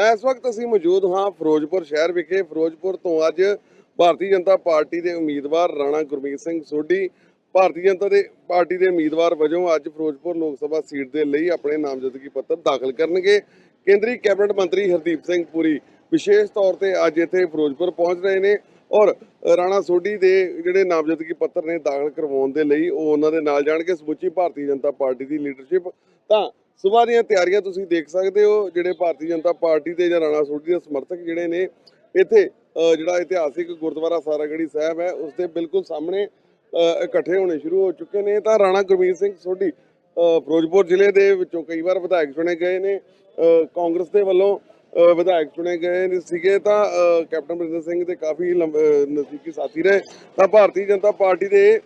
ਤਾਂ ਇਸ ਵਕਤ ਅਸੀਂ ਮੌਜੂਦ ਹਾਂ ਫਿਰੋਜ਼ਪੁਰ ਸ਼ਹਿਰ ਵਿਖੇ। ਫਿਰੋਜ਼ਪੁਰ ਤੋਂ ਅੱਜ ਭਾਰਤੀ ਜਨਤਾ ਪਾਰਟੀ ਦੇ ਉਮੀਦਵਾਰ ਰਾਣਾ ਗੁਰਮੀਤ ਸਿੰਘ ਸੋਢੀ, ਭਾਰਤੀ ਜਨਤਾ ਦੇ ਪਾਰਟੀ ਦੇ ਉਮੀਦਵਾਰ ਵਜੋਂ ਅੱਜ ਫਿਰੋਜ਼ਪੁਰ ਲੋਕ ਸਭਾ ਸੀਟ ਦੇ ਲਈ ਆਪਣੇ ਨਾਮਜ਼ਦਗੀ ਪੱਤਰ ਦਾਖਲ ਕਰਨਗੇ। ਕੇਂਦਰੀ ਕੈਬਨਿਟ ਮੰਤਰੀ ਹਰਦੀਪ ਸਿੰਘ ਪੁਰੀ ਵਿਸ਼ੇਸ਼ ਤੌਰ ਤੇ ਅੱਜ ਇੱਥੇ ਫਿਰੋਜ਼ਪੁਰ ਪਹੁੰਚ ਰਹੇ ਨੇ ਔਰ ਰਾਣਾ ਸੋਢੀ ਦੇ ਜਿਹੜੇ ਨਾਮਜ਼ਦਗੀ ਪੱਤਰ ਨੇ ਦਾਖਲ ਕਰਵਾਉਣ ਦੇ ਲਈ ਉਹ ਉਹਨਾਂ ਦੇ ਨਾਲ ਜਾਣਗੇ। ਸਮੁੱਚੀ ਭਾਰਤੀ ਜਨਤਾ ਪਾਰਟੀ ਦੀ ਲੀਡਰਸ਼ਿਪ ਤਾਂ ਸਵੇਰ ਦੀਆਂ ਤਿਆਰੀਆਂ ਤੁਸੀਂ ਦੇਖ ਸਕਦੇ ਹੋ, ਜਿਹੜੇ ਭਾਰਤੀ ਜਨਤਾ ਪਾਰਟੀ ਦੇ ਜਾਂ ਰਾਣਾ ਸੋਢੀ ਦੇ ਸਮਰਥਕ ਜਿਹੜੇ ਨੇ, ਇੱਥੇ ਜਿਹੜਾ ਇਤਿਹਾਸਿਕ ਗੁਰਦੁਆਰਾ ਸਾਰਾਗੜੀ ਸਾਹਿਬ ਹੈ, ਉਸ ਦੇ ਬਿਲਕੁਲ ਸਾਹਮਣੇ ਇਕੱਠੇ ਹੋਣੇ ਸ਼ੁਰੂ ਹੋ ਚੁੱਕੇ ਨੇ। ਤਾਂ ਰਾਣਾ ਗੁਰਮੀਤ ਸਿੰਘ ਸੋਢੀ ਫਿਰੋਜ਼ਪੁਰ ਜ਼ਿਲ੍ਹੇ ਦੇ ਵਿੱਚੋਂ ਕਈ ਵਾਰ ਵਿਧਾਇਕ ਚੁਣੇ ਗਏ ਨੇ ਕਾਂਗਰਸ ਦੇ ਵੱਲੋਂ ਵਿਧਾਇਕ ਚੁਣੇ ਗਏ ਨੇ ਸੀਗੇ। ਤਾਂ ਕੈਪਟਨ ਅਮਰਿੰਦਰ ਸਿੰਘ ਦੇ ਕਾਫੀ ਲੰਬ- ਨਜ਼ਦੀਕੀ ਸਾਥੀ ਰਹੇ। ਤਾਂ ਭਾਰਤੀ ਜਨਤਾ ਪਾਰਟੀ ਦੇ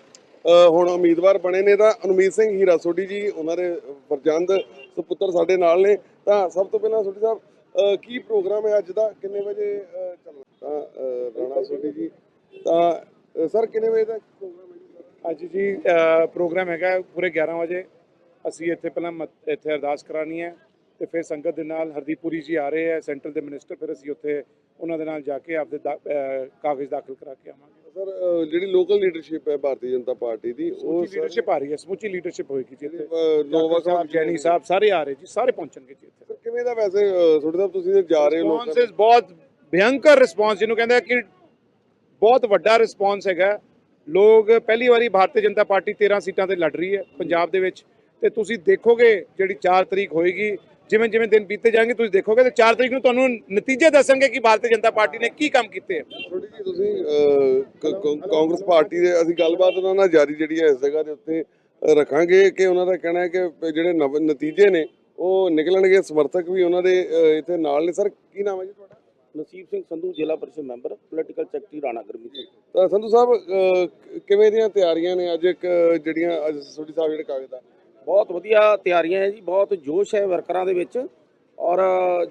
ਹੁਣ ਉਮੀਦਵਾਰ ਬਣੇ ਨੇ ਤਾਂ ਅਨਮੀਤ ਸਿੰਘ ਹੀਰਾ ਸੋਢੀ ਜੀ ਉਹਨਾਂ ਦੇ ਫਰਜ਼ੰਦ ਸੁਪੁੱਤਰ ਸਾਡੇ ਨਾਲ ਨੇ। ਤਾਂ ਸਭ ਤੋਂ ਪਹਿਲਾਂ ਸੋਢੀ ਸਾਹਿਬ ਕੀ ਪ੍ਰੋਗਰਾਮ ਹੈ ਅੱਜ ਦਾ? ਕਿੰਨੇ ਵਜੇ ਅ, ਚੱਲਣਾ ਤਾਂ ਰਾਣਾ ਸੋਢੀ ਜੀ। ਤਾਂ ਸਰ ਕਿੰਨੇ ਵਜੇ ਦਾ ਪ੍ਰੋਗਰਾਮ ਹੈ? ਜੀ ਸਰ? ਅੱਜ ਜੀ ਪ੍ਰੋਗਰਾਮ ਹੈਗਾ ਪੂਰੇ 11 ਵਜੇ। ਅਸੀਂ ਇੱਥੇ ਪਹਿਲਾਂ ਮਤ- ਇੱਥੇ ਅਰਦਾਸ ਕਰਾਣੀ ਹੈ ਤੇ ਫਿਰ ਸੰਗਤ ਦੇ ਨਾਲ ਹਰਦੀਪ ਪੁਰੀ ਜੀ ਆ ਰਹੇ ਹੈ ਸੈਂਟਰ ਦੇ ਮਿਨਿਸਟਰ ਫਿਰ ਅਸੀਂ ਉੱਥੇ ਉਹਨਾਂ ਦੇ ਨਾਲ ਜਾ ਕੇ ਆਪਦੇ ਦਾ- ਕਾਗਜ਼ ਦਾਖਲ ਕਰਾ ਕੇ ਆਵਾਂਗੇ। ਸਰ ਜਿਹੜੀ ਲੋਕਲ ਲੀਡਰਸ਼ਿਪ ਹੈ ਭਾਰਤੀ ਜਨਤਾ ਪਾਰਟੀ ਦੀ ਉਹ ਸਮੁੱਚੀ ਲੀਡਰਸ਼ਿਪ ਆ ਰਹੀ ਹੈ ਸਮੁੱਚੀ ਲੀਡਰਸ਼ਿਪ ਹੋਏਗੀ ਜੀ ਇੱਥੇ। ਨੋਵਾ ਨੋਵਾ ਸਾਹਿਬ ਜੈਨੀ ਸਾਹਿਬ ਸਾਰੇ ਆ ਰਹੇ ਜੀ ਸਾਰੇ ਪਹੁੰਚਣਗੇ ਜੀ ਇੱਥੇ। ਸਰ ਕਿਵੇਂ ਦਾ ਵੈਸੇ ਅ, ਸੋਢੀ ਸਾਹਿਬ ਤੁਸੀਂ ਤੇ ਜਾ ਰਹੇ ਹੋ ਲੋਕਾਂ ਰਿਸਪੌਂਸ ਬਹੁਤ ਭਿਅੰਕਰ ਰਿਸਪੌਂਸ ਜਿਹਨੂੰ ਕਹਿੰਦੇ ਆ ਕਿ ਬਹੁਤ ਵੱਡਾ ਰਿਸਪੌਂਸ ਹੈਗਾ। ਲੋਕ ਪਹਿਲੀ ਵਾਰੀ ਭਾਰਤੀ ਜਨਤਾ ਪਾਰਟੀ 13 ਸੀਟਾਂ ਤੇ ਲੜ ਰਹੀ ਹੈ ਪੰਜਾਬ ਦੇ ਵਿੱਚ। ਤੇ ਤੁਸੀਂ ਦੇਖੋਗੇ ਜਿਹੜੀ 4 ਤਰੀਕ ਹੋਏਗੀ ਜਿਵੇਂ ਜਿਵੇਂ ਦਿਨ ਬੀਤੇ ਜਾਣਗੇ ਤੁਸੀਂ ਦੇਖੋਗੇ ਤੇ 4 ਤਰੀਕ ਨੂੰ ਤੁਹਾਨੂੰ ਨਤੀਜੇ ਦੱਸਣਗੇ ਕਿ ਭਾਰਤੀ ਜਨਤਾ ਪਾਰਟੀ ਨੇ ਕੀ ਕੰਮ ਕੀਤੇ ਹੈ ਥੋੜੀ ਜੀ ਤੁਸੀਂ ਕਾਂਗਰਸ ਪਾਰਟੀ ਦੇ ਅਸੀਂ ਗੱਲਬਾਤ ਉਹਨਾਂ ਨਾਲ ਜਾਰੀ ਜਿਹੜੀ ਹੈ ਇਸ ਜਗ੍ਹਾ ਦੇ ਉੱਤੇ ਰੱਖਾਂਗੇ ਕਿ ਉਹਨਾਂ ਦਾ ਕਹਿਣਾ ਹੈ ਕਿ ਜਿਹੜੇ ਨਵ- ਨਤੀਜੇ ਨੇ ਉਹ ਨਿਕਲਣਗੇ। ਸਮਰਥਕ ਵੀ ਉਹਨਾਂ ਦੇ ਇੱਥੇ ਨਾਲ ਨੇ। ਸਰ ਕੀ ਨਾਮ ਹੈ ਜੀ ਤੁਹਾਡਾ? ਨਸੀਬ Singh Sandhu Zila Parishad member political secretary Rana Gurmeet Singh. ਤਾਂ ਸੰਧੂ ਸਾਹਿਬ ਕਿਵੇਂ ਦੀਆਂ ਤਿਆਰੀਆਂ ਨੇ? ਅੱਜ ਇੱਕ ਜਿਹੜੀਆਂ ਅੱਜ ਸੋਢੀ ਸਾਹਿਬ ਜਿਹੜੇ ਕਾਗਜ਼ ਦਾ ਬਹੁਤ ਵਧੀਆ ਤਿਆਰੀਆਂ ਹੈ ਜੀ ਬਹੁਤ ਜੋਸ਼ ਹੈ ਵਰਕਰਾਂ ਦੇ ਵਿੱਚ ਔਰ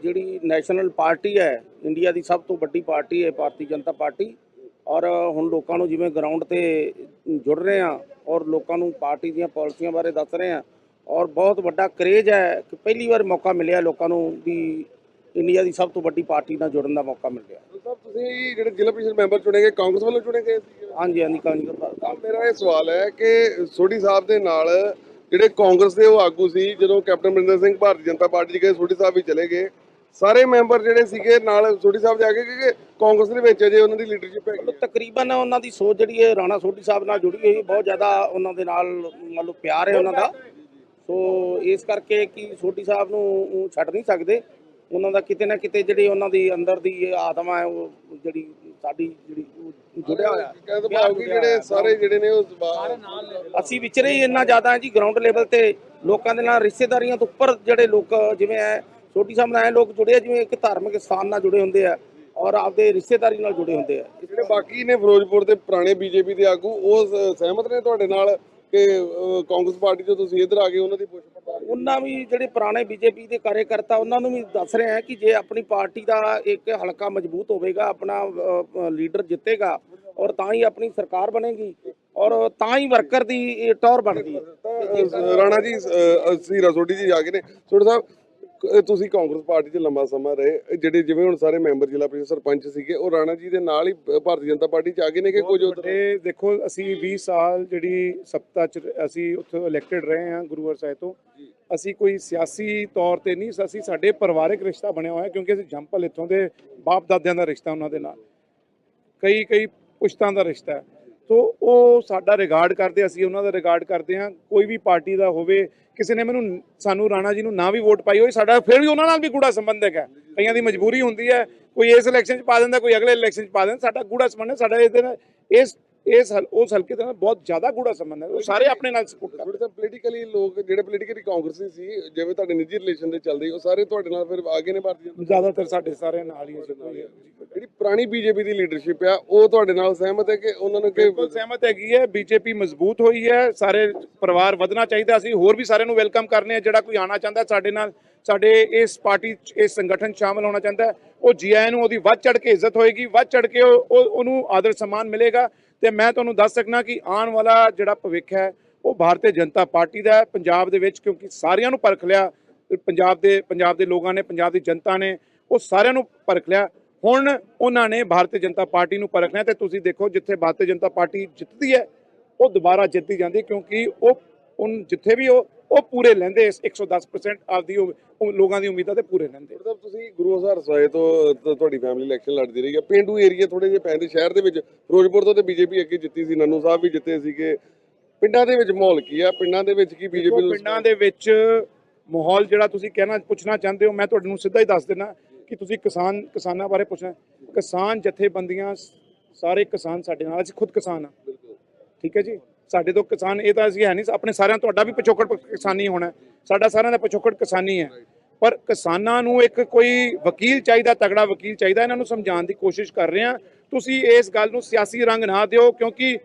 ਜਿਹੜੀ ਨੈਸ਼ਨਲ ਪਾਰਟੀ ਹੈ ਇੰਡੀਆ ਦੀ ਸਭ ਤੋਂ ਵੱਡੀ ਪਾਰਟੀ ਹੈ ਭਾਰਤੀ ਜਨਤਾ ਪਾਰਟੀ ਔਰ ਹੁਣ ਲੋਕਾਂ ਨੂੰ ਜਿਵੇਂ ਗਰਾਊਂਡ ਤੇ ਜੁੜ ਰਹੇ ਆ ਔਰ ਲੋਕਾਂ ਨੂੰ ਪਾਰਟੀ ਦੀਆਂ ਪਾਲਿਸੀਆਂ ਬਾਰੇ ਦੱਸ ਰਹੇ ਆ ਔਰ ਬਹੁਤ ਵੱਡਾ ਕਰੇਜ ਹੈ ਕਿ ਪਹਿਲੀ ਵਾਰ ਮੌਕਾ ਮਿਲਿਆ ਲੋਕਾਂ ਨੂੰ ਵੀ ਇੰਡੀਆ ਦੀ ਸਭ ਤੋਂ ਵੱਡੀ ਪਾਰਟੀ ਨਾਲ ਜੁੜਨ ਦਾ ਮੌਕਾ ਮਿਲ ਗਿਆ ਸਾਹਿਬ ਤੁਸੀਂ ਜਿਹੜੇ ਜ਼ਿਲ੍ਹਾ ਪ੍ਰੀਸ਼ਦ ਮੈਂਬਰ ਚੁਣੇ ਗਏ ਕਾਂਗਰਸ ਵੱਲੋਂ ਚੁਣੇ ਗਏ ਸੀ? ਹਾਂਜੀ ਹਾਂਜੀ ਕਾਂਗਰਸ ਮੇਰਾ ਇਹ ਸਵਾਲ ਹੈ ਕਿ ਸੋਢੀ ਸਾਹਿਬ ਦੇ ਨਾਲ ਜਿਹੜੇ ਕਾਂਗਰਸ ਦੇ ਉਹ ਆਗੂ ਸੀ, ਜਦੋਂ ਕੈਪਟਨ ਅਮਰਿੰਦਰ ਸਿੰਘ ਭਾਰਤੀ ਜਨਤਾ ਪਾਰਟੀ 'ਚ ਗਏ, ਸੋਢੀ ਸਾਹਿਬ ਵੀ ਚਲੇ ਗਏ। ਸਾਰੇ ਮੈਂਬਰ ਜਿਹੜੇ ਸੀਗੇ ਨਾਲ ਸੋਢੀ ਸਾਹਿਬ ਜਾ ਕੇ ਕਿ ਕਾਂਗਰਸ ਦੇ ਵਿੱਚ ਅਜੇ ਉਹਨਾਂ ਦੀ ਲੀਡਰਸ਼ਿਪ ਹੈਗੀ ਤਕਰੀਬਨ ਉਹਨਾਂ ਦੀ ਸੋਚ ਜਿਹੜੀ ਹੈ, ਰਾਣਾ ਸੋਢੀ ਸਾਹਿਬ ਨਾਲ ਜੁੜੀ ਹੋਈ, ਬਹੁਤ ਜ਼ਿਆਦਾ ਉਹਨਾਂ ਦੇ ਨਾਲ ਮੰਨ ਲਓ ਪਿਆਰ ਹੈ ਉਹਨਾਂ ਦਾ। ਸੋ ਇਸ ਕਰਕੇ ਕਿ ਸੋਢੀ ਸਾਹਿਬ ਨੂੰ ਛੱਡ ਨਹੀਂ ਸਕਦੇ। ਉਹਨਾਂ ਦਾ ਕਿਤੇ ਨਾ ਕਿਤੇ ਜਿਹੜੀ ਉਹਨਾਂ ਦੀ ਅੰਦਰ ਦੀ ਆਤਮਾ ਹੈ ਉਹ ਜਿਹੜੀ ਸਾਡੀ ਜਿਹੜੀ ਜੁੜਿਆ ਹੋਇਆ। ਹੈ। ਕਹਿੰਦੇ ਭਾਵ ਕਿ ਜਿਹੜੇ ਸਾਰੇ ਜਿਹੜੇ ਨੇ ਉਹ ਜ਼ਬਾਨ ਅਸੀਂ ਵਿਚਰੇ ਹੀ ਇੰਨਾ ਜ਼ਿਆਦਾ ਹੈ ਜੀ ਗਰਾਊਂਡ ਲੈਵਲ ਤੇ ਲੋਕਾਂ ਦੇ ਨਾਲ ਰਿਸ਼ਤੇਦਾਰੀਆਂ ਤੋਂ ਉੱਪਰ ਜਿਹੜੇ ਲੋਕ ਜਿਵੇਂ ਹੈ ਸੋਢੀ ਸਾਹਿਬ ਨਾਲ ਐ ਲੋਕ ਜੁੜੇ ਆ ਜਿਵੇਂ ਇੱਕ ਧਾਰਮਿਕ ਸਥਾਨ ਨਾਲ ਜੁੜੇ ਹੁੰਦੇ ਆ ਔਰ ਆਪਦੇ ਰਿਸ਼ਤੇਦਾਰੀ ਨਾਲ ਜੁੜੇ ਹੁੰਦੇ ਆ। ਜਿਹੜੇ ਬਾਕੀ ਨੇ ਫਿਰੋਜ਼ਪੁਰ ਦੇ ਪੁਰਾਣੇ ਬੀਜੇਪੀ ਦੇ ਆਗੂ ਉਹ ਸਹਿਮਤ ਨੇ ਤੁਹਾਡੇ ਨਾਲ? ਕਿ ਕਾਂਗਰਸ ਪਾਰਟੀ ਤੋਂ ਤੁਸੀਂ ਇੱਧਰ ਆ ਗਏ ਉਹਨਾਂ ਦੀ ਪੁੱਛ ਪੜਤਾਲ ਉਹਨਾਂ ਵੀ ਜਿਹੜੇ ਪੁਰਾਣੇ ਬੀਜੇਪੀ ਦੇ ਕਾਰਜਕਰਤਾ ਉਹਨਾਂ ਨੂੰ ਵੀ ਦੱਸ ਰਹੇ ਆ ਕਿ ਜੇ ਆਪਣੀ ਪਾਰਟੀ ਦਾ ਇੱਕ ਹਲਕਾ ਮਜ਼ਬੂਤ ਹੋਵੇਗਾ ਆਪਣਾ ਲੀਡਰ ਜਿੱਤੇਗਾ ਔਰ ਤਾਂ ਹੀ ਆਪਣੀ ਸਰਕਾਰ ਬਣੇਗੀ ਔਰ ਤਾਂ ਹੀ ਵਰਕਰ ਦੀ ਟੌਰ ਬਣਦੀ ਰਾਣਾ ਜੀ ਅਸੀਂ ਰਸੋੜੀ ਜੀ ਜਾ ਕੇ ਨੇ। ਸੋਢੀ ਸਾਹਿਬ ਤੁਸੀਂ ਕਾਂਗਰਸ ਪਾਰਟੀ 'ਚ ਲੰਮਾ ਸਮਾਂ ਰਹੇ ਜਿਹੜੇ ਜਿਵੇਂ ਹੁਣ ਸਾਰੇ ਮੈਂਬਰ ਜ਼ਿਲ੍ਹਾ ਪ੍ਰੀਸ਼ਦ ਸਰਪੰਚ ਸੀਗੇ ਉਹ ਰਾਣਾ ਜੀ ਦੇ ਨਾਲ ਹੀ ਭਾਰਤੀ ਜਨਤਾ ਪਾਰਟੀ 'ਚ ਆ ਗਏ ਨੇ ਕਿ ਕੁਝ ਵੱਡੇ ਦੇਖੋ ਅਸੀਂ 20 ਸਾਲ ਜਿਹੜੀ ਸੱਤਾ ਚ ਅਸੀਂ ਉੱਥੇ ਇਲੈਕਟਡ ਰਹੇ ਹਾਂ ਗੁਰੂਵਰ ਸਾਹਿਬ ਤੋਂ। ਅਸੀਂ ਕੋਈ ਸਿਆਸੀ ਤੌਰ ਤੇ ਨਹੀਂ ਅਸੀਂ ਸਾਡੇ ਪਰਿਵਾਰਕ ਰਿਸ਼ਤਾ ਬਣਿਆ ਹੋਇਆ ਕਿਉਂਕਿ ਅਸੀਂ ਜੰਪਲ ਇੱਥੋਂ ਦੇ ਬਾਪ ਦਾਦਿਆਂ ਦਾ ਰਿਸ਼ਤਾ ਉਹਨਾਂ ਦੇ ਨਾਲ। ਕਈ ਕਈ ਪੁਸ਼ਤਾਂ ਦਾ ਰਿਸ਼ਤਾ। ਹੈ ਸੋ ਉਹ ਸਾਡਾ ਰਿਗਾਰਡ ਕਰਦੇ ਅਸੀਂ ਉਹਨਾਂ ਦਾ ਰਿਗਾਰਡ ਕਰਦੇ ਹਾਂ। ਕੋਈ ਵੀ ਪਾਰਟੀ ਦਾ ਹੋਵੇ, ਕਿਸੇ ਨੇ ਮੈਨੂੰ, ਸਾਨੂੰ ਰਾਣਾ ਜੀ ਨੂੰ ਨਾ ਵੀ ਵੋਟ ਪਾਈ ਹੋਈ, ਸਾਡਾ ਫਿਰ ਵੀ ਉਹਨਾਂ ਨਾਲ ਵੀ ਗੂੜਾ ਸੰਬੰਧਕ ਹੈ। ਕਈਆਂ ਦੀ ਮਜਬੂਰੀ ਹੁੰਦੀ ਹੈ, ਕੋਈ ਇਸ ਇਲੈਕਸ਼ਨ 'ਚ ਪਾ ਦਿੰਦਾ, ਕੋਈ ਅਗਲੇ ਇਲੈਕਸ਼ਨ 'ਚ ਪਾ ਦਿੰਦਾ, ਸਾਡਾ ਗੂੜਾ ਸੰਬੰਧ ਹੈ, ਸਾਡਾ ਇਹਦੇ ਨਾਲ ਇਸ ਇਸ ਉਸ ਹਲਕੇ ਦੇ ਬਹੁਤ ਜ਼ਿਆਦਾ ਗੂੜਾ ਸੰਬੰਧ ਹੈ ਉਹ ਸਾਰੇ ਆਪਣੇ ਨਾਲ ਸਪੋਰਟ ਕਰਦੇ। ਤਾਂ ਪੋਲੀਟੀਕਲੀ ਲੋਕ ਜਿਹੜੇ ਪੋਲੀਟੀਕਲੀ ਕਾਂਗਰਸੀ ਸੀ ਜਿਵੇਂ ਤੁਹਾਡੇ ਨਿੱਜੀ ਰਿਲੇਸ਼ਨ ਦੇ ਚੱਲਦੇ ਉਹ ਸਾਰੇ ਤੁਹਾਡੇ ਨਾਲ ਫਿਰ ਆ ਗਏ ਨੇ ਭਾਰਤੀ ਜਨਤਾ ਜ਼ਿਆਦਾਤਰ ਸਾਡੇ ਸਾਰੇ ਨਾਲ ਹੀ ਕੋਈ- ਜਿਹੜੀ ਪੁਰਾਣੀ ਬੀਜੇਪੀ ਦੀ ਲੀਡਰਸ਼ਿਪ ਆ ਉਹ ਤੁਹਾਡੇ ਨਾਲ ਸਹਿਮਤ ਹੈ ਕਿ ਉਹਨਾਂ ਨੂੰ ਕਿ ਬਿਲਕੁਲ ਸਹਿਮਤ ਹੈਗੀ ਹੈ ਬੀਜੇਪੀ ਮਜ਼ਬੂਤ ਹੋਈ ਹੈ ਸਾਰੇ ਪਰਿਵਾਰ ਵਧਣਾ ਚਾਹੀਦਾ ਅਸੀਂ ਹੋਰ ਵੀ ਸਾਰਿਆਂ ਨੂੰ ਵੈਲਕਮ ਕਰਨੇ ਆ ਜਿਹੜਾ ਕੋਈ ਆਣਾ ਚਾਹੁੰਦਾ ਸਾਡੇ ਨਾਲ ਸਾਡੇ ਇਸ ਪਾਰਟੀ 'ਚ, ਇਸ ਸੰਗਠਨ 'ਚ ਸ਼ਾਮਲ ਹੋਣਾ ਚਾਹੁੰਦਾ ਹੈ, ਉਹ ਜੀ ਆਇਆਂ ਨੂੰ ਉਹਦੀ ਵੱਧ ਚੜ ਕੇ ਇੱਜ਼ਤ ਹੋਏਗੀ ਵੱਧ ਚੜ ਕੇ ਉਹ ਉਹਨੂੰ ਆਦਰ ਸਨਮਾਨ ਮਿਲੇਗਾ। ਤੇ ਮੈਂ ਤੁਹਾਨੂੰ ਦੱਸ ਸਕਣਾ ਕਿ ਆਉਣ ਵਾਲਾ ਜਿਹੜਾ ਭਵਿੱਖ ਹੈ ਉਹ ਭਾਰਤੀ ਜਨਤਾ ਪਾਰਟੀ ਦਾ ਹੈ। ਪੰਜਾਬ ਦੇ ਵਿੱਚ ਕਿਉਂਕਿ ਸਾਰਿਆਂ ਨੂੰ ਪਰਖ ਲਿਆ ਪੰਜਾਬ ਦੇ ਪੰਜਾਬ ਦੇ ਲੋਕਾਂ ਨੇ ਪੰਜਾਬ ਦੀ ਜਨਤਾ ਨੇ ਉਹ ਸਾਰਿਆਂ ਨੂੰ ਪਰਖ ਲਿਆ। ਹੁਣ ਉਹਨਾਂ ਨੇ ਭਾਰਤੀ ਜਨਤਾ ਪਾਰਟੀ ਨੂੰ ਪਰਖਣਾ ਤੇ ਤੁਸੀਂ ਦੇਖੋ ਜਿੱਥੇ ਭਾਰਤੀ ਜਨਤਾ ਪਾਰਟੀ ਜਿੱਤਦੀ ਹੈ ਉਹ ਦੁਬਾਰਾ ਜਿੱਤੀ ਜਾਂਦੀ ਕਿਉਂਕਿ ਉਹ ਜਿੱਥੇ ਵੀ ਉਹ ਉਹ ਪੂਰੇ ਲੈਂਦੇ ਇਸ 110% ਆਪਦੀ ਲੋਕਾਂ ਦੀ ਉਮੀਦਾਂ ਤੇ ਪੂਰੇ ਲੈਂਦੇ। ਮਤਲਬ ਤੁਸੀਂ ਗੁਰੂ ਹਜ਼ਾਰ ਸੋਏ ਤੋਂ ਤੁਹਾਡੀ ਫੈਮਿਲੀ ਇਲੈਕਸ਼ਨ ਲੜਦੀ ਰਹੀ ਹੈ ਪਿੰਡੂ ਏਰੀਆ ਥੋੜੇ ਜਿਹੇ ਪੈਂਦੇ ਸ਼ਹਿਰ ਦੇ ਵਿੱਚ ਫਿਰੋਜ਼ਪੁਰ ਤੋਂ ਤੇ ਬੀਜੇਪੀ ਅੱਗੇ ਜਿੱਤੀ ਸੀ ਨੰਨੂ ਸਾਹਿਬ ਵੀ ਜਿੱਤੇ ਸੀਗੇ। ਪਿੰਡਾਂ ਦੇ ਵਿੱਚ ਮਾਹੌਲ ਕੀ ਆ? ਪਿੰਡਾਂ ਦੇ ਵਿੱਚ ਕੀ ਬੀਜੇਪੀ ਨੂੰ ਪਿੰਡਾਂ ਦੇ ਵਿੱਚ ਮਾਹੌਲ ਜਿਹੜਾ ਤੁਸੀਂ ਕਹਿਣਾ ਪੁੱਛਣਾ ਚਾਹੁੰਦੇ ਹੋ ਮੈਂ ਤੁਹਾਨੂੰ ਸਿੱਧਾ ਹੀ ਦੱਸ ਦਿੰਦਾ ਕਿ ਤੁਸੀਂ ਕਿਸਾਨ ਕਿਸਾਨਾਂ ਬਾਰੇ ਪੁੱਛਣਾ। ਕਿਸਾਨ ਜਥੇਬੰਦੀਆਂ ਸਾਰੇ ਕਿਸਾਨ ਸਾਡੇ ਨਾਲ ਅਸੀਂ ਖੁਦ ਕਿਸਾਨ ਆ ਬਿਲਕੁਲ। ਠੀਕ ਹੈ ਜੀ? ਸਾਡੇ ਤੋਂ ਕਿਸਾਨ, ਇਹ ਤਾਂ ਅਸੀਂ ਹੈ ਨਹੀਂ, ਆਪਣੇ ਸਾਰਿਆਂ, ਤੁਹਾਡਾ ਵੀ ਪਿਛੋਕੜ ਕਿਸਾਨੀ ਹੋਣਾ ਸਾਡਾ ਸਾਰਿਆਂ ਦਾ ਪਿਛੋਕੜ ਕਿਸਾਨੀ ਹੈ। ਪਰ ਕਿਸਾਨਾਂ ਨੂੰ ਇੱਕ ਕੋਈ ਵਕੀਲ ਚਾਹੀਦਾ ਤਗੜਾ ਵਕੀਲ ਚਾਹੀਦਾ, ਇਹਨਾਂ ਨੂੰ ਸਮਝਾਉਣ ਦੀ ਕੋਸ਼ਿਸ਼ ਕਰ ਰਹੇ ਹਾਂ। ਤੁਸੀਂ ਇਸ ਗੱਲ ਨੂੰ ਸਿਆਸੀ ਰੰਗ ਨਾ ਦਿਓ, ਕਿਉਂਕਿ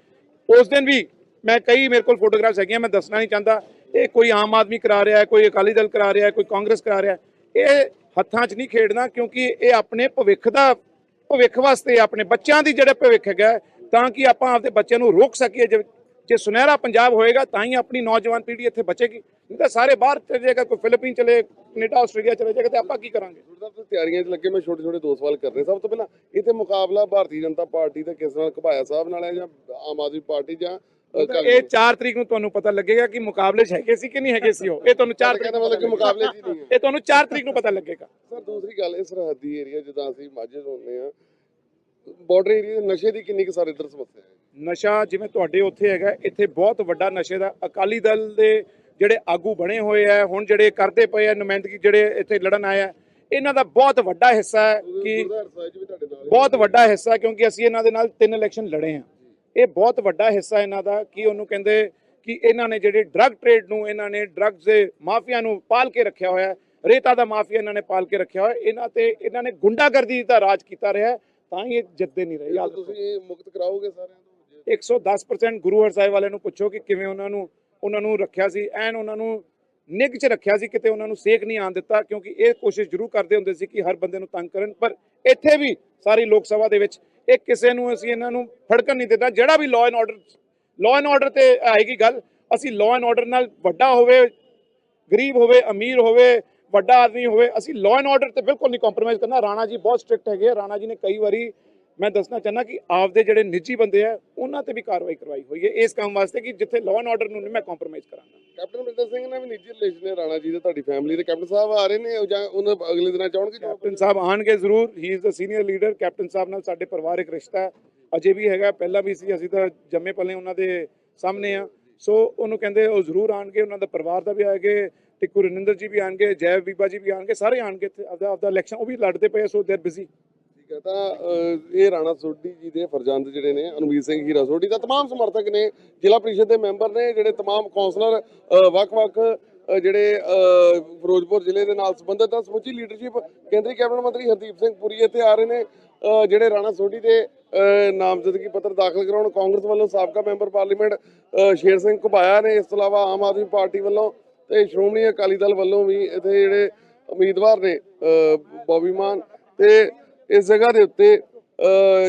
ਉਸ ਦਿਨ ਵੀ ਮੈਂ ਕਈ ਮੇਰੇ ਕੋਲ ਫੋਟੋਗ੍ਰਾਫਸ ਹੈਗੀਆਂ, ਮੈਂ ਦੱਸਣਾ ਨਹੀਂ ਚਾਹੁੰਦਾ। ਇਹ ਕੋਈ ਆਮ ਆਦਮੀ ਕਰਾ ਰਿਹਾ ਹੈ, ਕੋਈ ਅਕਾਲੀ ਦਲ ਕਰਾ ਰਿਹਾ ਹੈ, ਕੋਈ ਕਾਂਗਰਸ ਕਰਾ ਰਿਹਾ ਇਹ ਹੱਥਾਂ 'ਚ ਨਹੀਂ ਖੇਡਣਾ, ਕਿਉਂਕਿ ਇਹ ਆਪਣੇ ਭਵਿੱਖ ਦਾ, ਭਵਿੱਖ ਵਾਸਤੇ ਆਪਣੇ ਬੱਚਿਆਂ ਦੀ ਜਿਹੜਾ ਭਵਿੱਖ ਹੈਗਾ, ਤਾਂ ਕਿ ਆਪਾਂ ਆਪਦੇ ਬੱਚਿਆਂ ਨੂੰ ਰੋਕ ਸਕੀਏ ਜੇ ਸੁਨਹਿਰਾ ਪੰਜਾਬ ਹੋਏਗਾ ਤਾਂ ਹੀ ਆਪਣੀ ਨੌਜਵਾਨ ਪੀੜ੍ਹੀ ਇੱਥੇ ਬਚੇਗੀ। ਨਹੀਂ ਤਾਂ ਸਾਰੇ ਬਾਹਰ ਚਲੇ ਜਾਏਗਾ ਕੋਈ ਫਿਲੀਪੀਨ ਚਲੇ ਕੈਨੇਡਾ ਆਸਟ੍ਰੇਲੀਆ ਚਲੇ ਜਾਏਗਾ ਤੇ ਆਪਾਂ ਕੀ ਕਰਾਂਗੇ? ਤੁਸੀਂ ਤਿਆਰੀਆਂ 'ਚ ਲੱਗੇ ਮੈਂ ਛੋਟੇ ਛੋਟੇ ਦੋ ਸਵਾਲ ਕਰਨੇ ਸਭ ਤੋਂ ਪਹਿਲਾਂ ਇੱਥੇ ਮੁਕਾਬਲਾ ਭਾਰਤੀ ਜਨਤਾ ਪਾਰਟੀ ਦਾ ਕਿਸ ਨਾਲ ਘਬਾਇਆ? ਸਾਹਿਬ ਨਾਲ ਹੈ ਜਾਂ ਆਮ ਆਦਮੀ ਪਾਰਟੀ ਜਾਂ? ਇਹ 4 ਤਰੀਕ ਨੂੰ ਤੁਹਾਨੂੰ ਪਤਾ ਲੱਗੇਗਾ ਕਿ ਮੁਕਾਬਲੇ 'ਚ ਹੈਗੇ ਸੀ ਕਿ ਨਹੀਂ ਹੈਗੇ ਸੀ ਉਹ। ਇਹ ਤੁਹਾਨੂੰ 4 ਕਹਿੰਦਾ ਮਤਲਬ ਕਿ ਮੁਕਾਬਲੇ 'ਚ ਨਹੀਂ ਇਹ ਤੁਹਾਨੂੰ 4 ਤਰੀਕ ਨੂੰ ਪਤਾ ਲੱਗੇਗਾ। ਸਰ ਦੂਸਰੀ ਗੱਲ ਇਹ ਸਰਹੱਦੀ ਏਰੀਆ ਜਿੱਦਾਂ ਅਸੀਂ ਮਾਝੇ ਤੋਂ ਹੁੰਦੇ ਆ ਬਾਰਡਰ ਏਰੀਆ ਦੇ ਨਸ਼ੇ ਦੀ ਕਿੰਨੀ ਕੁ ਸਾਰੇ ਇੱਧਰ ਸਮੱਸਿਆ ਹੈ? ਨਸ਼ਾ ਜਿਵੇਂ ਤੁਹਾਡੇ ਉੱਥੇ ਹੈਗਾ ਇੱਥੇ ਬਹੁਤ ਵੱਡਾ ਨਸ਼ੇ ਦਾ ਅਕਾਲੀ ਦਲ ਦੇ ਜਿਹੜੇ ਆਗੂ ਬਣੇ ਹੋਏ ਆ ਹੁਣ ਜਿਹੜੇ ਕਰਦੇ ਪਏ ਆ ਨੁਮਾਇੰਦਗੀ ਜਿਹੜੇ ਇੱਥੇ ਲੜਨ ਆਏ ਆ ਇਹਨਾਂ ਦਾ ਬਹੁਤ ਵੱਡਾ ਹਿੱਸਾ ਹੈ ਕਿ ਬਹੁਤ ਵੱਡਾ ਹਿੱਸਾ ਕਿਉਂਕਿ ਅਸੀਂ ਇਹਨਾਂ ਦੇ ਨਾਲ ਤਿੰਨ ਇਲੈਕਸ਼ਨ ਲੜੇ ਹਾਂ ਇਹ ਬਹੁਤ ਵੱਡਾ ਹਿੱਸਾ ਇਹਨਾਂ ਦਾ ਕਿ ਉਹਨੂੰ ਕਹਿੰਦੇ ਕਿ ਇਹਨਾਂ ਨੇ ਜਿਹੜੇ ਡਰੱਗ ਟ੍ਰੇਡ ਨੂੰ ਇਹਨਾਂ ਨੇ ਡਰੱਗਸ ਦੇ ਮਾਫੀਆ ਨੂੰ ਪਾਲ ਕੇ ਰੱਖਿਆ ਹੋਇਆ ਰੇਤਾ ਦਾ ਮਾਫੀਆ ਇਹਨਾਂ ਨੇ ਪਾਲ ਕੇ ਰੱਖਿਆ ਹੋਇਆ। ਇਹਨਾਂ ਤੇ ਇਹਨਾਂ ਨੇ ਗੁੰਡਾਗਰਦੀ ਦਾ ਰਾਜ ਕੀਤਾ ਰਿਹਾ ਤਾਂ ਹੀ ਇਹ ਜਿੱਤਦੇ ਨਹੀਂ ਰਹੇ ਯਾਦ ਤੁਸੀਂ ਇਹ ਮੁਕਤ ਕਰਾਓਗੇ ਸਾਰਿਆਂ ਨੂੰ 110% ਗੁਰੂ ਹਰ ਸਾਹਿਬ ਵਾਲਿਆਂ ਨੂੰ ਪੁੱਛੋ ਕਿ ਕਿਵੇਂ ਉਹਨਾਂ ਨੂੰ ਉਹਨਾਂ ਨੂੰ ਰੱਖਿਆ ਸੀ ਐਨ ਉਹਨਾਂ ਨੂੰ ਨਿੱਘ 'ਚ ਰੱਖਿਆ ਸੀ ਕਿਤੇ ਉਹਨਾਂ ਨੂੰ ਸੇਕ ਨਹੀਂ ਆਣ ਦਿੱਤਾ ਕਿਉਂਕਿ ਇਹ ਕੋਸ਼ਿਸ਼ ਜ਼ਰੂਰ ਕਰਦੇ ਹੁੰਦੇ ਸੀ ਕਿ ਹਰ ਬੰਦੇ ਨੂੰ ਤੰਗ ਕਰਨ ਪਰ ਇੱਥੇ ਵੀ ਸਾਰੀ ਲੋਕ ਸਭਾ ਦੇ ਵਿੱਚ ਇਹ ਕਿਸੇ ਨੂੰ ਅਸੀਂ ਇਹਨਾਂ ਨੂੰ ਫੜਕਣ ਨਹੀਂ ਦਿੱਤਾ। ਜਿਹੜਾ ਵੀ law and order law and order ਤੇ ਆਏਗੀ ਗੱਲ ਅਸੀਂ ਲਾਅ ਐਂਡ ਆਰਡਰ ਨਾਲ ਵੱਡਾ ਹੋਵੇ ਗਰੀਬ ਹੋਵੇ ਅਮੀਰ ਹੋਵੇ ਵੱਡਾ ਆਦਮੀ ਹੋਵੇ ਅਸੀਂ ਲਾਅ ਐਂਡ ਆਰਡਰ ਤੇ ਬਿਲਕੁਲ ਨਹੀਂ ਕੰਪਰੋਮਾਈਜ਼ ਕਰਨਾ। ਰਾਣਾ ਜੀ ਬਹੁਤ ਸਟ੍ਰਿਕਟ ਹੈਗੇ ਆ। ਰਾਣਾ ਜੀ ਨੇ ਕਈ ਵਾਰੀ ਮੈਂ ਦੱਸਣਾ ਚਾਹੁੰਦਾ ਕਿ ਆਪਦੇ ਜਿਹੜੇ ਨਿੱਜੀ ਬੰਦੇ ਆ ਉਹਨਾਂ ਤੇ ਵੀ ਕਾਰਵਾਈ ਕਰਵਾਈ ਹੋਈ ਹੈ। ਇਸ ਕੰਮ ਵਾਸਤੇ ਕਿ ਜਿੱਥੇ ਲਾਅ ਐਂਡ ਆਰਡਰ ਨੂੰ ਨਹੀਂ ਮੈਂ ਕੰਪਰੋਮਾਈਜ਼ ਕਰਾਂਗਾ। ਕੈਪਟਨ ਅਮਰਿੰਦਰ ਸਿੰਘ ਨਾਲ ਵੀ ਨਿੱਜੀ ਰਿਲੇਸ਼ਨ ਹੈ ਰਾਣਾ ਜੀ ਦੇ ਤੁਹਾਡੀ ਫੈਮਿਲੀ ਦੇ। ਕੈਪਟਨ ਸਾਹਿਬ ਆ ਰਹੇ ਨੇ ਜਾਂ ਉਹਨਾਂ ਅਗਲੇ ਦਿਨਾਂ ਚਾਹਣਗੇ ਕੈਪਟਨ ਸਾਹਿਬ ਆਣਗੇ ਜ਼ਰੂਰ। He is the senior leader captain Sahib ਨਾਲ ਸਾਡੇ ਪਰਿਵਾਰਕ ਰਿਸ਼ਤਾ ਹੈ ਅਜੇ ਵੀ ਹੈਗਾ। ਪਹਿਲਾਂ ਵੀ ਸੀ ਅਸੀਂ ਤਾਂ ਜੰਮੇ ਪਲੇ ਉਹਨਾਂ ਦੇ ਸਾਹਮਣੇ ਆ। ਸੋ ਉਹਨੂੰ ਕਹਿੰਦੇ ਉਹ ਜ਼ਰੂਰ ਆਣਗੇ ਉਹਨਾਂ ਦਾ ਪਰਿਵਾਰ ਦਾ ਵੀ ਆਏਗੇ ਟਿੱਕੂ ਰਨਿੰਦਰ ਜੀ ਵੀ ਆਣਗੇ ਜੈ ਬੀਬਾ ਜੀ ਵੀ ਆਣਗੇ ਸਾਰੇ ਆਣਗੇ ਇੱਥੇ ਆਪਦਾ ਆਪਦਾ ਇਲੈਕਸ਼ਨ ਉਹ ਵੀ ਲੜਦੇ ਪਏ ਸੋ ਦੇਰ ਬਿਜ਼ੀ ਠੀਕ ਹੈ ਤਾਂ ਅਹ, ਇਹ ਰਾਣਾ ਸੋਢੀ ਜੀ ਦੇ ਫਰਜ਼ੰਦ ਜਿਹੜੇ ਨੇ ਅਨੁਮੀਤ ਸਿੰਘ ਹੀਰਾ ਸੋਢੀ ਦਾ तमाम ਸਮਰਥਕ ਨੇ ਜ਼ਿਲ੍ਹਾ ਪ੍ਰੀਸ਼ਦ ਦੇ ਮੈਂਬਰ ਨੇ ਜਿਹੜੇ तमाम ਕੌਂਸਲਰ ਅਹ, ਵੱਖ-ਵੱਖ ਅਹ, ਜਿਹੜੇ ਅਹ, ਫਿਰੋਜ਼ਪੁਰ ਜ਼ਿਲ੍ਹੇ ਦੇ ਨਾਲ ਸੰਬੰਧਿਤ ਆ ਸਮੁੱਚੀ ਲੀਡਰਸ਼ਿਪ ਕੇਂਦਰੀ ਕੈਬਨਿਟ ਮੰਤਰੀ ਹਰਦੀਪ ਸਿੰਘ ਪੁਰੀ ਇੱਥੇ ਆ ਰਹੇ ਨੇ ਅਹ, ਜਿਹੜੇ ਰਾਣਾ ਸੋਢੀ ਦੇ ਨਾਮਜ਼ਦਗੀ ਪੱਤਰ ਦਾਖਲ ਕਰਾਉਣ ਕਾਂਗਰਸ ਵੱਲੋਂ ਸਾਬਕਾ ਮੈਂਬਰ ਪਾਰਲੀਮੈਂਟ ਸ਼ੇਰ ਸਿੰਘ ਘੁਬਾਇਆ ਨੇ। ਇਸ ਤੋਂ ਇਲਾਵਾ ਆਮ ਆਦਮੀ ਪਾਰਟੀ ਵੱਲੋਂ ਤੇ ਸ਼੍ਰੋਮਣੀ ਅਕਾਲੀ ਦਲ ਵੱਲੋਂ ਵੀ ਇੱਥੇ ਜਿਹੜੇ ਉਮੀਦਵਾਰ ਨੇ ਬੌਬੀ ਮਾਨ ਤੇ ਇਸ ਜਗ੍ਹਾ ਦੇ ਉੱਤੇ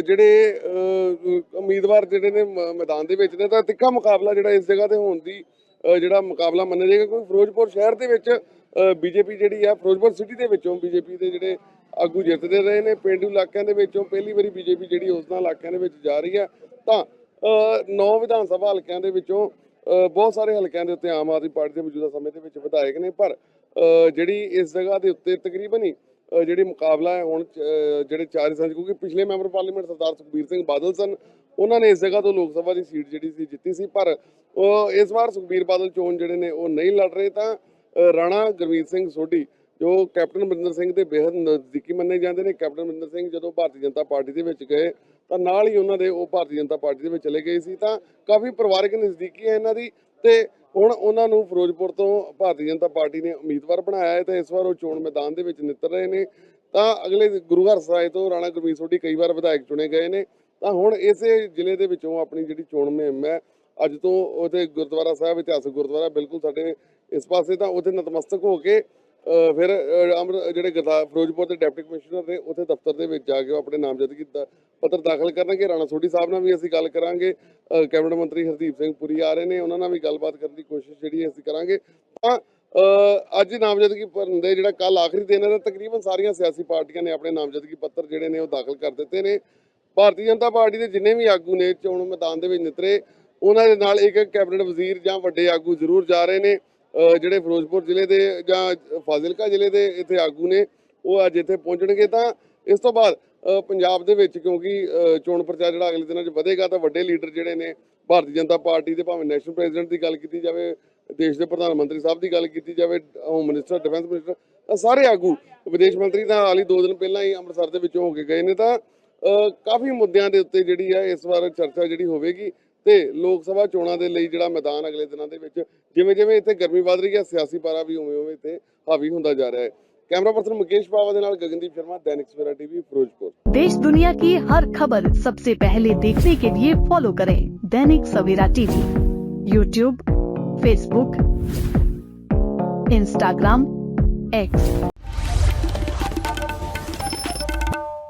ਜਿਹੜੇ ਉਮੀਦਵਾਰ ਜਿਹੜੇ ਨੇ ਮ- ਮੈਦਾਨ ਦੇ ਵਿੱਚ ਨੇ, ਤਾਂ ਤਿੱਖਾ ਮੁਕਾਬਲਾ ਜਿਹੜਾ ਇਸ ਜਗ੍ਹਾ ਤੇ ਹੋਣ ਦੀ ਜਿਹੜਾ ਮੁਕਾਬਲਾ ਮੰਨਿਆ ਜਾਏਗਾ, ਕਿਉਂਕਿ ਫਿਰੋਜ਼ਪੁਰ ਸ਼ਹਿਰ ਦੇ ਵਿੱਚ ਬੀਜੇਪੀ ਜਿਹੜੀ ਆ, ਫਿਰੋਜ਼ਪੁਰ ਸਿਟੀ ਦੇ ਵਿੱਚੋਂ ਬੀਜੇਪੀ ਦੇ ਜਿਹੜੇ ਆਗੂ ਜਿੱਤਦੇ ਰਹੇ ਨੇ। ਪਿੰਡੂ ਇਲਾਕਿਆਂ ਦੇ ਵਿੱਚੋਂ ਪਹਿਲੀ ਵਾਰੀ ਬੀਜੇਪੀ ਜਿਹੜੀ ਉਸ ਨਾਲ ਇਲਾਕਿਆਂ ਦੇ ਵਿੱਚ ਜਾ ਰਹੀ ਹੈ। ਤਾਂ ਨੌ ਵਿਧਾਨ ਸਭਾ ਹਲਕਿਆਂ ਦੇ ਵਿੱਚੋਂ ਬਹੁਤ ਸਾਰੇ ਹਲਕਿਆਂ ਦੇ ਉੱਤੇ ਆਮ ਆਦਮੀ ਪਾਰਟੀ ਦੇ ਮੌਜੂਦਾ ਸਮੇਂ ਦੇ ਵਿੱਚ ਵਿਧਾਇਕ ਨੇ। ਪਰ ਜਿਹੜੀ ਇਸ ਜਗ੍ਹਾ ਦੇ ਉੱਤੇ ਤਕਰੀਬਨ ਹੀ ਜਿਹੜੀ ਮੁਕਾਬਲਾ ਹੈ ਹੁਣ ਜਿਹੜੇ ਚਾਰ ਸੰਜ ਕਿਉਂਕਿ ਪਿਛਲੇ ਮੈਂਬਰ ਪਾਰਲੀਮੈਂਟ ਸਰਦਾਰ ਸੁਖਬੀਰ ਸਿੰਘ ਬਾਦਲ ਸਨ। ਉਹਨਾਂ ਨੇ ਇਸ ਜਗ੍ਹਾ ਤੋਂ ਲੋਕ ਸਭਾ ਦੀ ਸੀਟ ਜਿਹੜੀ ਸੀ, ਜਿੱਤੀ ਸੀ। ਪਰ ਇਸ ਵਾਰ ਸੁਖਬੀਰ ਬਾਦਲ ਚੋਣ ਜਿਹੜੇ ਨੇ, ਉਹ ਨਹੀਂ ਲੜ ਰਹੇ। ਤਾਂ ਰਾਣਾ ਗੁਰਮੀਤ ਸਿੰਘ ਸੋਢੀ ਜੋ ਕੈਪਟਨ ਅਮਰਿੰਦਰ ਸਿੰਘ ਦੇ ਬੇहद ਨਜ਼ਦੀਕੀ ਮੰਨੇ ਜਾਂਦੇ ਨੇ, ਕੈਪਟਨ ਅਮਰਿੰਦਰ ਸਿੰਘ ਜਦੋਂ ਭਾਰਤੀ ਜਨਤਾ ਪਾਰਟੀ ਦੇ ਵਿੱਚ ਗਏ, ਤਾਂ ਨਾਲ ਹੀ ਉਹਨਾਂ ਦੇ ਉਹ ਭਾਰਤੀ ਜਨਤਾ ਪਾਰਟੀ ਦੇ ਵਿੱਚ ਚਲੇ ਗਏ ਸੀ, ਤਾਂ ਕਾਫੀ ਪਰਿਵਾਰਕ ਨਜ਼ਦੀਕੀ ਹੈ ਇਹਨਾਂ ਦੀ ਤੇ ਹੁਣ ਉਹਨਾਂ ਨੂੰ ਫਿਰੋਜ਼ਪੁਰ ਤੋਂ ਭਾਰਤੀ ਜਨਤਾ ਪਾਰਟੀ ਨੇ ਉਮੀਦਵਾਰ ਬਣਾਇਆ ਹੈ, ਤੇ ਇਸ ਵਾਰ ਉਹ ਚੋਣ ਮੈਦਾਨ ਦੇ ਵਿੱਚ ਨਿੱਤਰ ਰਹੇ ਨੇ। ਤਾਂ ਅਗਲੇ ਗੁਰੂ ਘਰ ਸਾਹਿਬ ਤੋਂ ਰਾਣਾ ਗੁਰਮੀਤ ਸੋਢੀ ਕਈ ਵਾਰ ਵਿਧਾਇਕ ਚੁਣੇ ਗਏ ਨੇ। ਤਾਂ ਹੁਣ ਇਸੇ ਜ਼ਿਲ੍ਹੇ ਦੇ ਵਿੱਚੋਂ ਆਪਣੀ ਜਿਹੜੀ ਚੋਣ ਮੁਹਿੰਮ ਹੈ, ਅੱਜ ਤੋਂ ਉਹਦੇ ਗੁਰਦੁਆਰਾ ਸਾਹਿਬ, ਇਤਿਹਾਸਕ ਗੁਰਦੁਆਰਾ ਬਿਲਕੁਲ ਸਾਡੇ ਇਸ ਪਾਸੇ ਤਾਂ ਉੱਥੇ ਨਤਮਸਤਕ ਹੋ ਕੇ ਫਿਰ, ਅਹ ਜਿਹੜੇ ਗੁਰਦਾ, ਫਿਰੋਜ਼ਪੁਰ ਦੇ ਡਿਪਟੀ ਕਮਿਸ਼ਨਰ ਨੇ ਉੱਥੇ ਦਫ਼ਤਰ ਦੇ ਵਿੱਚ ਜਾ ਕੇ ਉਹ ਆਪਣੇ ਨਾਮਜ਼ਦਗੀ ਦਾ ਪੱਤਰ ਦਾਖਲ ਕਰਨਗੇ। ਰਾਣਾ ਸੋਢੀ ਸਾਹਿਬ ਨਾਲ ਵੀ ਅਸੀਂ ਗੱਲ ਕਰਾਂਗੇ। ਕੈਬਨਿਟ ਮੰਤਰੀ ਹਰਦੀਪ ਸਿੰਘ ਪੁਰੀ ਆ ਰਹੇ ਨੇ। ਉਹਨਾਂ ਨਾਲ ਵੀ ਗੱਲਬਾਤ ਕਰਨ ਦੀ ਕੋਸ਼ਿਸ਼ ਜਿਹੜੀ ਅਸੀਂ ਕਰਾਂਗੇ। ਤਾਂ ਅੱਜ ਨਾਮਜ਼ਦਗੀ ਭਰਨ ਦੇ ਜਿਹੜਾ ਕੱਲ ਆਖਰੀ ਦਿਨ ਹੈ, ਤਾਂ ਤਕਰੀਬਨ ਸਾਰੀਆਂ ਸਿਆਸੀ ਪਾਰਟੀਆਂ ਨੇ ਆਪਣੇ ਨਾਮਜ਼ਦਗੀ ਪੱਤਰ ਜਿਹੜੇ ਨੇ ਉਹ ਦਾਖਲ ਕਰ ਦਿੱਤੇ ਨੇ। ਭਾਰਤੀ ਜਨਤਾ ਪਾਰਟੀ ਦੇ ਜਿੰਨੇ ਵੀ ਆਗੂ ਨੇ ਚੋਣ ਮੈਦਾਨ ਦੇ ਵਿੱਚ ਨਿਤਰੇ, ਉਹਨਾਂ ਦੇ ਨਾਲ ਇੱਕ ਕੈਬਨਿਟ ਵਜ਼ੀਰ ਜਾਂ ਵੱਡੇ ਆਗੂ ਜ਼ਰੂਰ ਜਾ ਰਹੇ ਨੇ। ਜਿਹੜੇ ਫਿਰੋਜ਼ਪੁਰ ਜ਼ਿਲ੍ਹੇ ਦੇ ਜਾਂ ਫਾਜ਼ਿਲਕਾ ਜ਼ਿਲ੍ਹੇ ਦੇ ਇੱਥੇ ਆਗੂ ਨੇ, ਉਹ ਅੱਜ ਇੱਥੇ ਪਹੁੰਚਣਗੇ ਤਾਂ ਇਸ ਤੋਂ ਬਾਅਦ ਪੰਜਾਬ ਦੇ ਵਿੱਚ ਕਿਉਂਕਿ ਚੋਣ ਪ੍ਰਚਾਰ ਜਿਹੜਾ ਅਗਲੇ ਦਿਨਾਂ 'ਚ ਵਧੇਗਾ ਤਾਂ ਵੱਡੇ ਲੀਡਰ ਜਿਹੜੇ ਨੇ, ਭਾਰਤੀ ਜਨਤਾ ਪਾਰਟੀ ਦੇ ਭਾਵੇਂ ਨੈਸ਼ਨਲ ਪ੍ਰੈਜ਼ੀਡੈਂਟ ਦੀ ਗੱਲ ਕੀਤੀ ਜਾਵੇ, ਦੇਸ਼ ਦੇ ਪ੍ਰਧਾਨ ਮੰਤਰੀ ਸਾਹਿਬ ਦੀ ਗੱਲ ਕੀਤੀ ਜਾਵੇ, ਹੋਮ ਮਿਨਿਸਟਰ, ਡਿਫੈਂਸ ਮਿਨਿਸਟਰ ਸਾਰੇ ਆਗੂ, ਵਿਦੇਸ਼ ਮੰਤਰੀ ਤਾਂ ਹਾਲ ਹੀ ਦੋ ਦਿਨ ਪਹਿਲਾਂ ਹੀ ਅੰਮ੍ਰਿਤਸਰ ਦੇ ਵਿੱਚੋਂ ਹੋ ਕੇ ਗਏ ਨੇ ਤਾਂ ਕਾਫੀ ਮੁੱਦਿਆਂ ਦੇ ਉੱਤੇ ਜਿਹੜੀ ਹੈ ਇਸ ਵਾਰ ਚਰਚਾ ਜਿਹੜੀ ਹੋਵੇਗੀ ਤੇ ਲੋਕ ਸਭਾ ਚੋਣਾਂ ਦੇ ਲਈ ਜਿਹੜਾ ਮੈਦਾਨ ਅਗਲੇ ਦਿਨਾਂ ਦੇ ਵਿੱਚ ਜਿਵੇਂ ਜਿਵੇਂ ਇੱਥੇ ਗਰਮੀ ਵੱਧ ਰਹੀ ਹੈ ਸਿਆਸੀ ਪਾਰਾ ਵੀ ਉਵੇਂ ਉਵੇਂ ਇੱਥੇ ਹਾਵੀ ਹੁੰਦਾ ਜਾ ਰਿਹਾ ਹੈ ਕੈਮਰਾ ਪਰਸਨ ਮੁਕੇਸ਼ ਪਾਵਾ ਦੇ ਨਾਲ ਗਗਨਦੀਪ ਸ਼ਰਮਾ ਦੈਨਿਕ ਸਵੇਰਾ ਟੀਵੀ ਫਿਰੋਜ਼ਪੁਰ देश दुनिया की हर खबर सबसे पहले देखने के लिए फॉलो करें Dainik Savera TV YouTube Facebook Instagram X